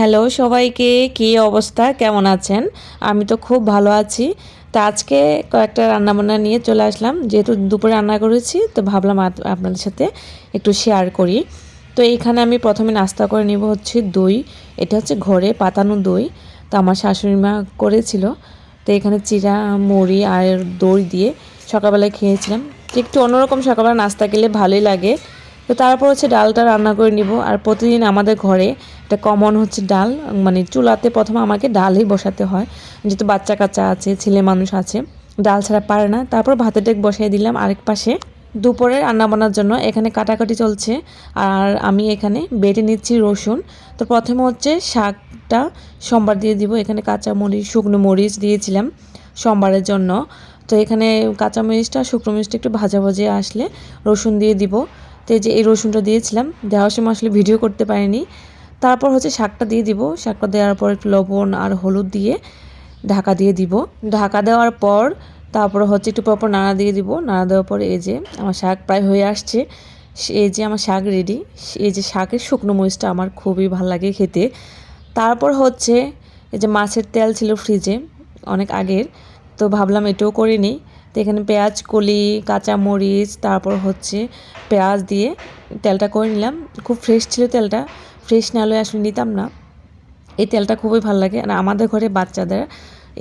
Hello সবাইকে, কী অবস্থা? কেমন আছেন? আমি তো খুব ভালো আছি। তো আজকে কয়েকটা রান্নাবান্না নিয়ে চলে আসলাম। যেহেতু দুপুরে রান্না করেছি, তো ভাবলাম আপনাদের সাথে একটু শেয়ার করি। তো এইখানে আমি প্রথমে নাস্তা করে নিব হচ্ছে দই। এটা হচ্ছে ঘরে পাতানো দই। তো আমার শাশুড়ি মা করেছিল। তো এখানে চিরা, মুড়ি আর দই দিয়ে সকালবেলায় খেয়েছিলাম। একটু অন্যরকম সকালবেলা নাস্তা খেলে ভালোই লাগে। তো তারপর হচ্ছে ডালটা রান্না করে নিব। আর প্রতিদিন আমাদের ঘরে একটা কমন হচ্ছে ডাল মানে চুলাতে প্রথমে আমাকে ডালই বসাতে হয়। যেহেতু বাচ্চা কাচ্চা আছে, ছেলে মানুষ আছে, ডাল ছাড়া পারে না। তারপর ভাতের ডেক বসাই দিলাম আরেক পাশে। দুপুরে রান্না বান্নার জন্য এখানে কাটাকাটি চলছে। আর আমি এখানে বেটে নিচ্ছি রসুন। তো প্রথমে হচ্ছে শাকটা সোমবার দিয়ে দিব। এখানে কাঁচা মরিচ শুকনো মরিচ দিয়েছিলাম সোমবারের জন্য। তো এখানে কাঁচা মরিচটা শুকনো মরিচটা একটু ভাজা ভাজে আসলে রসুন দিয়ে দিব। তো এই যে এই রসুনটা দিয়েছিলাম, দেওয়ার সময় আসলে ভিডিও করতে পারিনি। তারপর হচ্ছে শাকটা দিয়ে দিব। শাকটা দেওয়ার পর একটু লবণ আর হলুদ দিয়ে ঢাকা দিয়ে দিব। ঢাকা দেওয়ার পর তারপর হচ্ছে একটু পরপর নাড়া দিয়ে দিব। নাড়া দেওয়ার পর এই যে আমার শাক প্রায় হয়ে আসছে। এই যে আমার শাক রেডি এই যে শাকের শুকনো মরিচটা আমার খুবই ভালো লাগে খেতে। তারপর হচ্ছে এই যে মাছের তেল ছিল ফ্রিজে অনেক আগের। তো ভাবলাম এটাও করে নিই। তো এখানে পেঁয়াজ, কলি কাঁচা মরিচ তারপর হচ্ছে পেঁয়াজ দিয়ে তেলটা করে নিলাম। খুব ফ্রেশ ছিল তেলটা। ফ্রেশ না হলে আসলে নিতাম না। এই তেলটা খুবই ভালো লাগে। আর আমাদের ঘরে বাচ্চাদের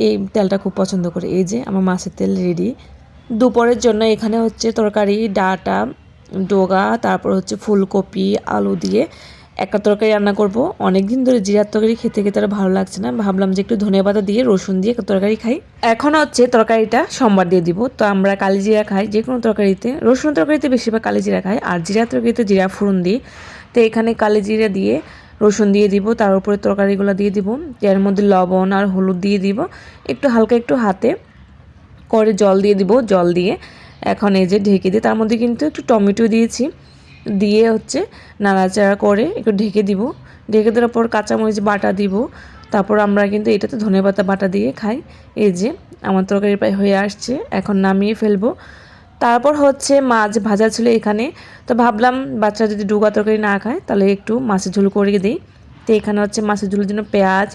এই তেলটা খুব পছন্দ করে। এই যে আমার মাছের তেল রেডি দুপুরের জন্য এখানে হচ্ছে তরকারি, ডাটা, ডোগা, তারপর হচ্ছে ফুলকপি, আলু দিয়ে একটা তরকারি রান্না করব। অনেক দিন ধরে জিরার তরকারি খেতে খেতে আর ভালো লাগছে না। ভাবলাম যে একটু ধনে পাতা দিয়ে, রসুন দিয়ে একটা তরকারি খাই। এখন হচ্ছে তরকারিটা সোমবার দিয়ে দিব। তো আমরা কালি জিরা খাই, যে কোনো তরকারিতে। রসুন তরকারিতে বেশিরভাগ কালি জিরা খাই। আর জিরা তরকারিতে জিরা ফোড়ন দিই। তো এখানে কালি জিরা দিয়ে রসুন দিয়ে দিব। তার উপরে তরকারিগুলো দিয়ে দিব। এর মধ্যে লবণ আর হলুদ দিয়ে দিব। একটু হালকা একটু হাতে করে জল দিয়ে দিব। জল দিয়ে এখন এই যে ঢেকে দিয়ে, তার মধ্যে কিন্তু একটু টমেটো দিয়েছি। দিয়ে হচ্ছে নাড়াচাড়া করে একটু ঢেকে দিব। ঢেকে দেওয়ার পর কাঁচামরিচ বাটা দিব। তারপর আমরা কিন্তু এটাতে ধনেপাতা বাটা দিয়ে খাই। এই যে, আমার তরকারি প্রায় হয়ে আসছে। এখন নামিয়ে ফেলব। তারপর হচ্ছে মাছ ভাজা ছিল এখানে। তো ভাবলাম বাচ্চা যদি ডুগা তরকারি না খায়, তাহলে একটু মাছের ঝোল করে দিই। তো এখানে হচ্ছে মাছের ঝোলের জন্য পেঁয়াজ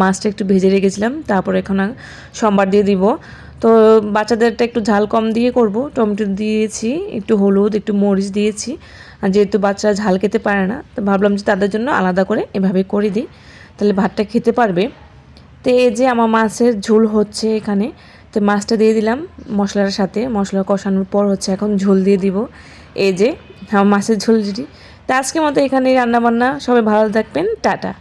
মাছটা একটু ভেজে রেখেছিলাম, তারপর এখন সোমবার দিয়ে দিব। তো বাচ্চাদেরটা একটু ঝাল কম দিয়ে করব, টমেটো দিয়েছি, একটু হলুদ, একটু মরিচ দিয়েছি। আর যেহেতু বাচ্চারা ঝাল খেতে পারে না, তো ভাবলাম যে তাদের জন্য আলাদা করে এভাবে করে দিই, তাহলে ভাতটা খেতে পারবে। তো এই যে আমার মাছের ঝোল হচ্ছে এখানে, তো মাছটা দিয়ে দিলাম মশলার সাথে, মশলা কষানোর পর হচ্ছে এখন ঝোল দিয়ে দিব। এই যে আমার মাছের ঝোল যেটি তো আজকের মতো এখানে রান্নাবান্না, সবাই ভালো থাকবেন, টাটা।